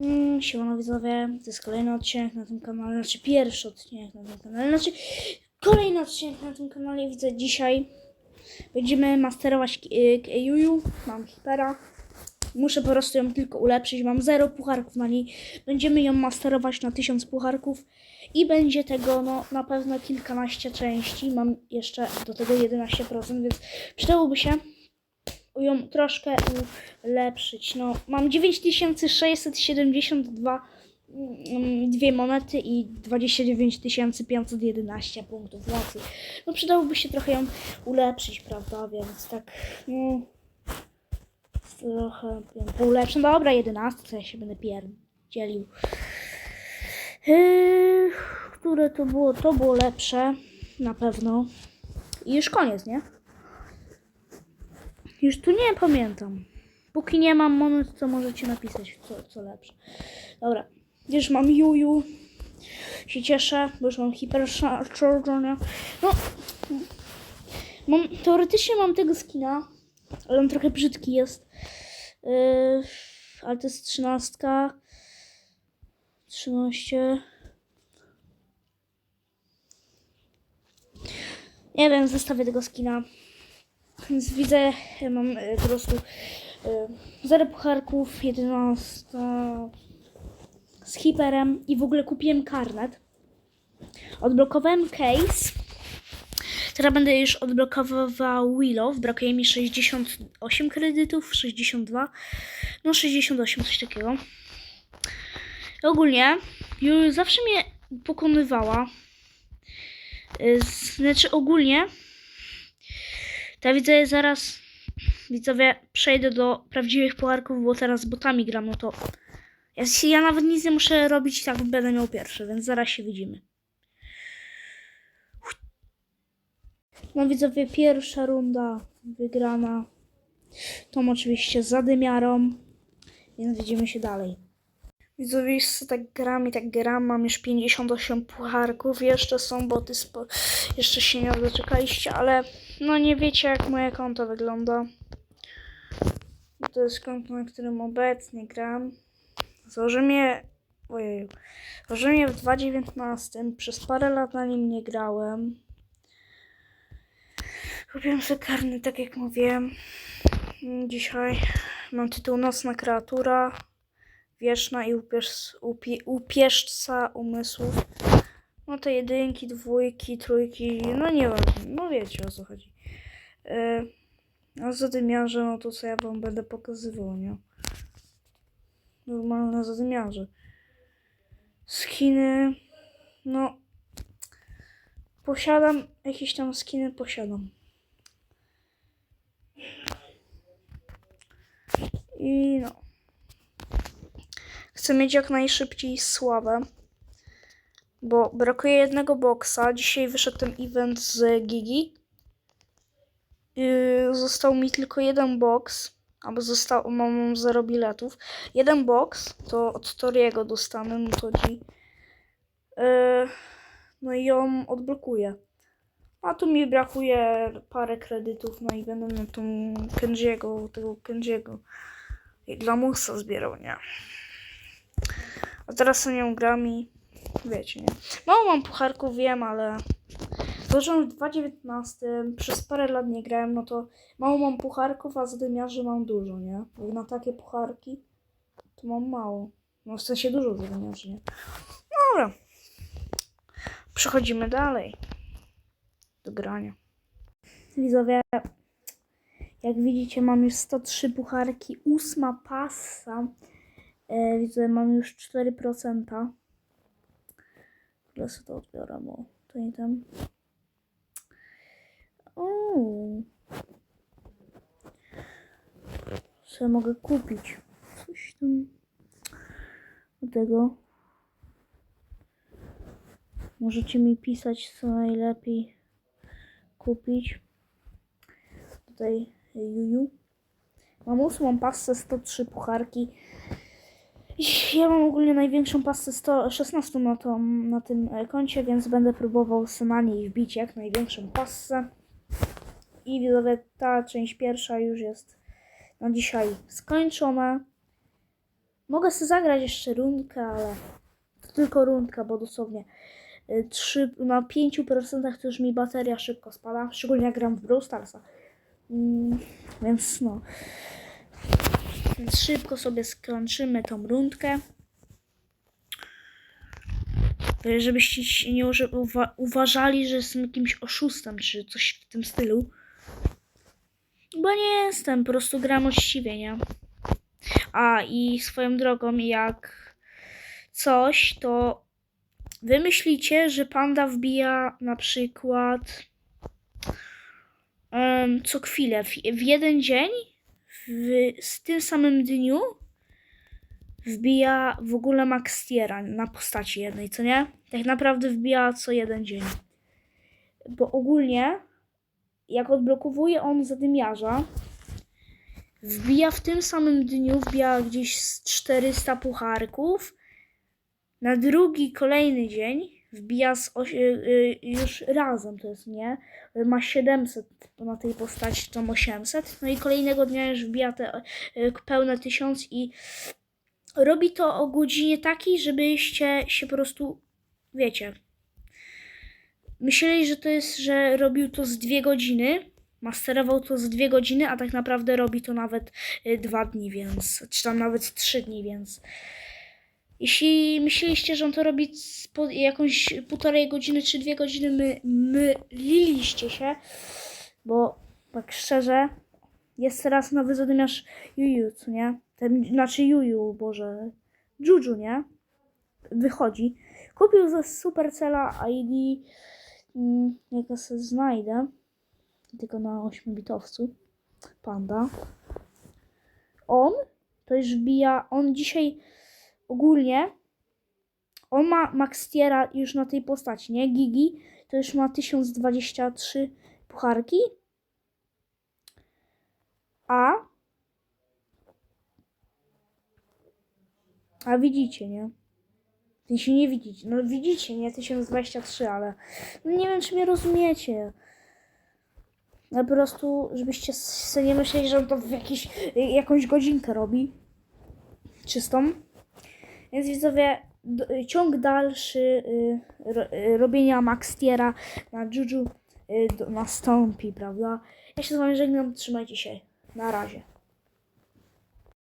Mm, siemano widzowie, to jest kolejny odcinek na tym kanale, znaczy pierwszy odcinek na tym kanale, znaczy kolejny odcinek na tym kanale, widzę dzisiaj będziemy masterować Juju, mam hipera, muszę po prostu ją tylko ulepszyć, mam 0 pucharków na niej, będziemy ją masterować na 1000 pucharków i będzie tego no na pewno kilkanaście części, mam jeszcze do tego 11%, więc przydałoby się ją troszkę ulepszyć. No, mam 9672 mm, dwie monety i 29 511 punktów mocy. No przydałoby się trochę ją ulepszyć, prawda? Więc tak, no, trochę ją poulepszę. No dobra, 11, to ja się będę pierdzielił. Yy, które to było? To było lepsze, na pewno. I już koniec, nie? Już tu nie pamiętam. Póki nie mam monet, to możecie napisać, co, co lepsze. Dobra, już mam Juju. Się cieszę, bo już mam hipercharge'onia. No, mam, teoretycznie mam tego skina, ale on trochę brzydki jest. Yy, ale to jest trzynastka. 13. Nie wiem, zostawię tego skina. Więc widzę, mam e, po prostu e, 0 pucharków, 11 z hiperem i w ogóle kupiłem karnet. Odblokowałem case. Teraz będę już odblokowywał Willow. Brakuje mi 68 kredytów, 62. No 68, coś takiego. Ogólnie już zawsze mnie pokonywała. E, Znaczy ogólnie to widzę zaraz, widzowie, przejdę do prawdziwych pucharków, bo teraz botami gram, no to ja, ja nawet nic nie muszę robić, tak będę miał pierwszy, więc zaraz się widzimy. No widzowie, pierwsza runda wygrana. Tą oczywiście zadymiarą, więc widzimy się dalej. Widzowie, tak gram i tak gram, mam już 58 pucharków, jeszcze są boty, spo... jeszcze się nie doczekaliście, ale no nie wiecie jak moje konto wygląda. To jest konto, na którym obecnie gram. Założyłem je, ojej, je w 2019, przez parę lat na nim nie grałem. Kupiłem sobie karny, tak jak mówiłem. Dzisiaj mam tytuł Nocna Kreatura wieczna i upierz, upie, upieszca umysłów. No te jedynki, dwójki, trójki, no nie wiem, no wiecie o co chodzi. Yy, a zadymiarze, no to co ja wam będę pokazywał, nie? Normalne zadymiarze. Skiny, no posiadam, jakieś tam skiny posiadam. I no. Chcę mieć jak najszybciej sławę. Bo brakuje jednego boksa. Dzisiaj wyszedł ten event z Gigi. Yy, został mi tylko jeden box. Albo został, mam 0 biletów. Jeden box, to od Toriego dostanę, no to ci. Yy, no i ją odblokuję. A tu mi brakuje parę kredytów, no i będę na tą Kenjiego, tego Kenjiego. I dla Musa zbierał, nie? A teraz sobie nią gram i wiecie, nie? Mało mam pucharków, wiem, ale zacząłem w 2019, przez parę lat nie grałem, no to mało mam pucharków, a zadymiarzy mam dużo, nie? Bo na takie pucharki to mam mało. No w sensie dużo zadymiarzy, nie? Dobra. Przechodzimy dalej do grania. Widzowie, jak widzicie mam już 103 pucharki, ósma pasa. E, widzę, mam już 4%. Ile sobie to odbiorę, bo to nie tam. Co mogę kupić? Coś tam. Do tego. Możecie mi pisać, co najlepiej kupić. Tutaj Juju. Mam ósmą pasę, 103 pucharki. Ja mam ogólnie największą pasę 116 na, to, na tym e, koncie, więc będę próbował niej wbić jak największą pasę. I widzowie, ta część pierwsza już jest na dzisiaj skończona. Mogę sobie zagrać jeszcze rundkę, ale tylko rundka, bo dosłownie y, trzy, na 5% to już mi bateria szybko spada, szczególnie jak gram w Brawl Starsa. Mm, więc no. Więc szybko sobie skończymy tą rundkę. Y, Żebyście się nie uwa- uważali, że jestem jakimś oszustem, czy coś w tym stylu. Bo nie jestem, po prostu gram uczciwie? A i swoją drogą, jak coś, to wymyślicie, że panda wbija na przykład em, co chwilę, w, w jeden dzień, w, z tym samym dniu wbija w ogóle Max Tiera na postaci jednej, co nie? Tak naprawdę wbija co jeden dzień. Bo ogólnie, jak odblokowuje on zadymiarza, wbija w tym samym dniu, wbija gdzieś z 400 pucharków. Na drugi, kolejny dzień wbija z y, y, już razem, to jest nie, ma 700 na tej postaci, tam 800. No i kolejnego dnia już wbija te y, pełne 1000 i robi to o godzinie takiej, żebyście się po prostu, wiecie, myśleli, że to jest, że robił to z dwie godziny, masterował to z dwie godziny, a tak naprawdę robi to nawet dwa dni, więc, czy tam nawet trzy dni, więc jeśli myśleliście, że on to robi jakąś półtorej godziny czy dwie godziny, my, myliliście się, bo tak szczerze, jest teraz nowy zadymiarz Juju, co nie? Ten, znaczy Juju, Boże, Juju, nie? Wychodzi. Kupił ze Supercella ID, mm, jak ja sobie znajdę, tylko na 8-bitowcu, Panda. On to już wbija, on dzisiaj ogólnie, on ma Max Tiera już na tej postaci, nie? Gigi to już ma 1023 pucharki. A A widzicie, nie? Jeśli nie widzicie, no widzicie, nie? 1023, ale no nie wiem, czy mnie rozumiecie. No po prostu, żebyście sobie nie myśleli, że on to w jakiś, jakąś godzinkę robi. Czystą. Więc widzowie, ciąg dalszy y, y, robienia Max Tiera na Juju y, nastąpi, prawda? Ja się z wami żegnam, trzymajcie się. Na razie.